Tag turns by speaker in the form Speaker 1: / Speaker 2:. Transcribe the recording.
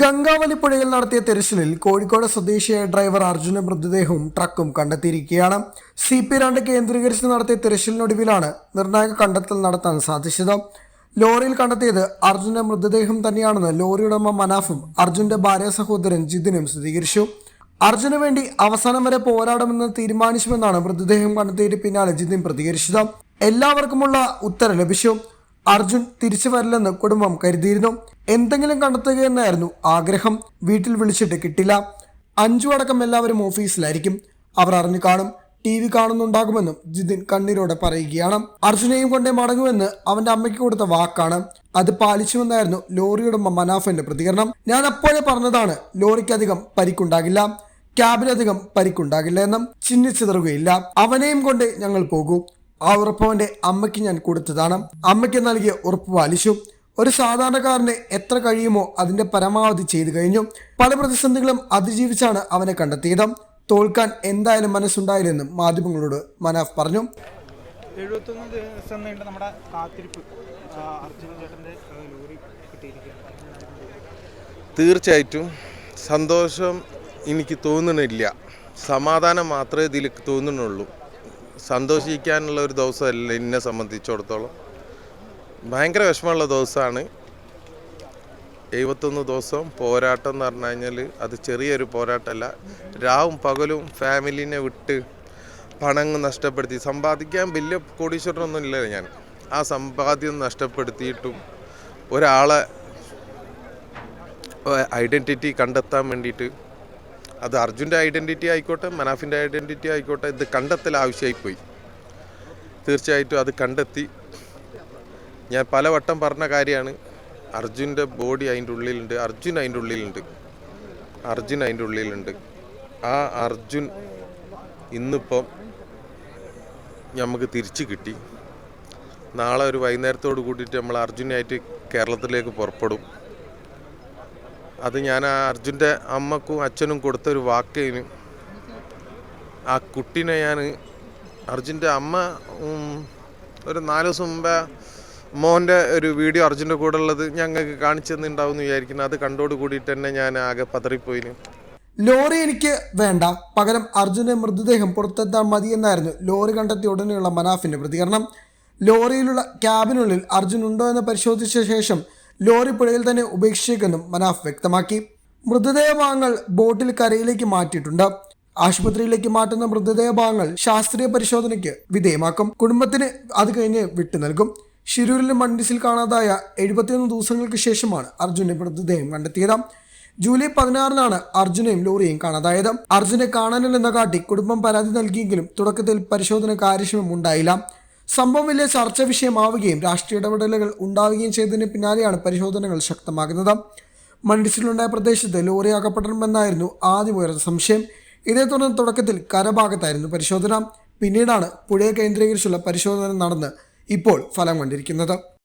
Speaker 1: ഗംഗാവലി പുഴയിൽ നടത്തിയ തിരച്ചിലിൽ കോഴിക്കോട് സ്വദേശിയായ ഡ്രൈവർ അർജുന മൃതദേഹവും ട്രക്കും കണ്ടെത്തിയിരിക്കുകയാണ്. സി പി രണ്ട് കേന്ദ്രീകരിച്ച് നടത്തിയ തിരച്ചിലിനൊടുവിലാണ് നിർണായക കണ്ടെത്തൽ നടത്താൻ സാധിച്ചത്. ലോറിയിൽ കണ്ടെത്തിയത് അർജുന്റെ മൃതദേഹം തന്നെയാണെന്ന് ഉടമ മനാഫും അർജുന്റെ ഭാര്യ സഹോദരൻ ജിതിനും സ്ഥിരീകരിച്ചു. അർജുന് വേണ്ടി അവസാനം വരെ പോരാടുമെന്ന് തീരുമാനിച്ചുവെന്നാണ് മൃതദേഹം കണ്ടെത്തിയിട്ട് പിന്നാലെ ജിതിൻ പ്രതികരിച്ചത്. എല്ലാവർക്കുമുള്ള ഉത്തരം ലഭിച്ചു. അർജുൻ തിരിച്ചു വരില്ലെന്ന് കുടുംബം കരുതിയിരുന്നു. എന്തെങ്കിലും കണ്ടെത്തുകയെന്നായിരുന്നു ആഗ്രഹം. വീട്ടിൽ വിളിച്ചിട്ട് കിട്ടില്ല. അഞ്ചു അടക്കം എല്ലാവരും ഓഫീസിലായിരിക്കും. അവർ അറിഞ്ഞു കാണും. ടി വി കാണുന്നുണ്ടാകുമെന്നും ജിതിൻ കണ്ണീരോടെ പറയുകയാണ്. അർജുനെയും കൊണ്ടേ മടങ്ങുമെന്ന് അവന്റെ അമ്മയ്ക്ക് കൊടുത്ത വാക്കാണ്. അത് പാലിച്ചുവെന്നായിരുന്നു ലോറിയുടമ മനാഫിന്റെ പ്രതികരണം. ഞാൻ അപ്പോഴേ പറഞ്ഞതാണ് ലോറിക്കധികം പരിക്കുണ്ടാകില്ല. ക്യാബിനധികം പരിക്കുണ്ടാകില്ല എന്നും ചിഹ്നിച്ചിതറുകയില്ല അവനെയും കൊണ്ട് ഞങ്ങൾ പോകൂ. ആ ഉറപ്പവന്റെ അമ്മയ്ക്ക് ഞാൻ കൊടുത്തതാണ്. അമ്മയ്ക്ക് നൽകിയ ഉറപ്പ് പാലിച്ചു. ഒരു സാധാരണക്കാരന് എത്ര കഴിയുമോ അതിന്റെ പരമാവധി ചെയ്തു കഴിഞ്ഞു. പല പ്രതിസന്ധികളും അതിജീവിച്ചാണ് അവനെ കണ്ടെത്തിയത്. തോൽക്കാൻ എന്തായാലും മനസ്സുണ്ടായില്ലെന്നും മാധ്യമങ്ങളോട് മനാഫ് പറഞ്ഞു.
Speaker 2: എഴുപത്തൊന്ന് ദിവസം നീണ്ട നമ്മുടെ കാത്തിരിപ്പ് അർജുന ചേട്ടന്റെ ലോറി കിട്ടിയിരിക്കുകയാണ്.
Speaker 3: തീർച്ചയായിട്ടും സന്തോഷം എനിക്ക് തോന്നണില്ല സമാധാനം മാത്രമേ ഇതിൽ തോന്നുന്നുള്ളൂ. സന്തോഷിക്കാനുള്ള ഒരു ദിവസമല്ല എന്നെ സംബന്ധിച്ചിടത്തോളം. ഭയങ്കര വിഷമമുള്ള ദിവസമാണ്. എഴുപത്തൊന്ന് ദിവസം പോരാട്ടം എന്ന് പറഞ്ഞു കഴിഞ്ഞാൽ അത് ചെറിയൊരു പോരാട്ടമല്ല. രാവും പകലും ഫാമിലിനെ വിട്ട് പണം നഷ്ടപ്പെടുത്തി. സമ്പാദിക്കാൻ വലിയ കോടീശ്വരനൊന്നും ഇല്ല ഞാൻ. ആ സമ്പാദ്യം നഷ്ടപ്പെടുത്തിയിട്ടും ഒരാളെ ഐഡന്റിറ്റി കണ്ടെത്താൻ വേണ്ടിയിട്ട് അത് അർജുന്റെ ഐഡന്റിറ്റി ആയിക്കോട്ടെ മനാഫിന്റെ ഐഡന്റിറ്റി ആയിക്കോട്ടെ ഇത് കണ്ടെത്തൽ ആവശ്യമായിപ്പോയി. തീർച്ചയായിട്ടും അത് കണ്ടെത്തി. ഞാൻ പലവട്ടം പറഞ്ഞ കാര്യമാണ്. അർജുന്റെ ബോഡി അതിന്റെ ഉള്ളിലുണ്ട് അർജുൻ അതിന്റെ ഉള്ളിലുണ്ട് അർജുൻ അതിന്റെ ഉള്ളിലുണ്ട്. ആ അർജുൻ ഇന്നിപ്പം നമുക്ക് തിരിച്ചു കിട്ടി. നാളെ ഒരു വൈകുന്നേരത്തോട് കൂടിയിട്ട് നമ്മൾ അർജുനായിട്ട് കേരളത്തിലേക്ക് പുറപ്പെടും. അത് ഞാൻ ആ അർജുന്റെ അമ്മക്കും അച്ഛനും കൊടുത്തൊരു വാക്കിന്. ആ കുട്ടീനെ ഞാൻ അർജുന്റെ അമ്മ ഒരു നാല് ദിവസം മുമ്പേ മോന്റെ ഒരു വീഡിയോ അർജുന്റെ കൂടെ ഉള്ളത് ഞങ്ങൾക്ക് കാണിച്ചു തന്നിട്ടുണ്ടാവും വിചാരിക്കുന്നു. അത് കണ്ടോട് കൂടിയിട്ട് തന്നെ ഞാൻ ആകെ പതറിപ്പോയിന്.
Speaker 1: ലോറി എനിക്ക് വേണ്ട. പകരം അർജുന്റെ മൃതദേഹം പുറത്തെത്താൻ മതി എന്നായിരുന്നു ലോറി കണ്ടെത്തിയ ഉടനെയുള്ള മനാഫിന്റെ പ്രതികരണം. ലോറിയിലുള്ള ക്യാബിനുള്ളിൽ അർജുൻ ഉണ്ടോ എന്ന് പരിശോധിച്ച ശേഷം ലോറി പുഴയിൽ തന്നെ ഉപേക്ഷിച്ചേക്കെന്നും മനാഫ് വ്യക്തമാക്കി. മൃതദേഹഭാഗങ്ങൾ ബോട്ടിൽ കരയിലേക്ക് മാറ്റിയിട്ടുണ്ട്. ആശുപത്രിയിലേക്ക് മാറ്റുന്ന മൃതദേഹ ഭാഗങ്ങൾ ശാസ്ത്രീയ പരിശോധനയ്ക്ക് വിധേയമാക്കും. കുടുംബത്തിന് അത് കഴിഞ്ഞ് വിട്ടു നൽകും ഷിരൂരിലെ മണ്ടിസിൽ കാണാതായ എഴുപത്തിയൊന്ന് ദിവസങ്ങൾക്ക് ശേഷമാണ് അർജുന്റെ മൃതദേഹം കണ്ടെത്തിയത്. ജൂലൈ പതിനാറിനാണ് അർജുനെയും ലോറിയെയും കാണാതായത്. അർജുനെ കാണാനില്ലെന്ന കാട്ടി കുടുംബം പരാതി നൽകിയെങ്കിലും തുടക്കത്തിൽ പരിശോധന കാര്യക്ഷമം ഉണ്ടായില്ല. സംഭവം വലിയ ചർച്ച വിഷയമാവുകയും രാഷ്ട്രീയ ഇടപെടലുകൾ ഉണ്ടാവുകയും ചെയ്തതിന് പിന്നാലെയാണ് പരിശോധനകൾ ശക്തമാകുന്നത്. മണ്ഡിസിലുണ്ടായ പ്രദേശത്ത് ലോറി അകപ്പെടണമെന്നായിരുന്നു ആദ്യം ഉയർന്ന സംശയം. ഇതേ തുടർന്ന് തുടക്കത്തിൽ കരഭാഗത്തായിരുന്നു പരിശോധന. പിന്നീടാണ് പുഴയെ കേന്ദ്രീകരിച്ചുള്ള പരിശോധന നടന്ന് ഇപ്പോൾ ഫലം കണ്ടിരിക്കുന്നത്.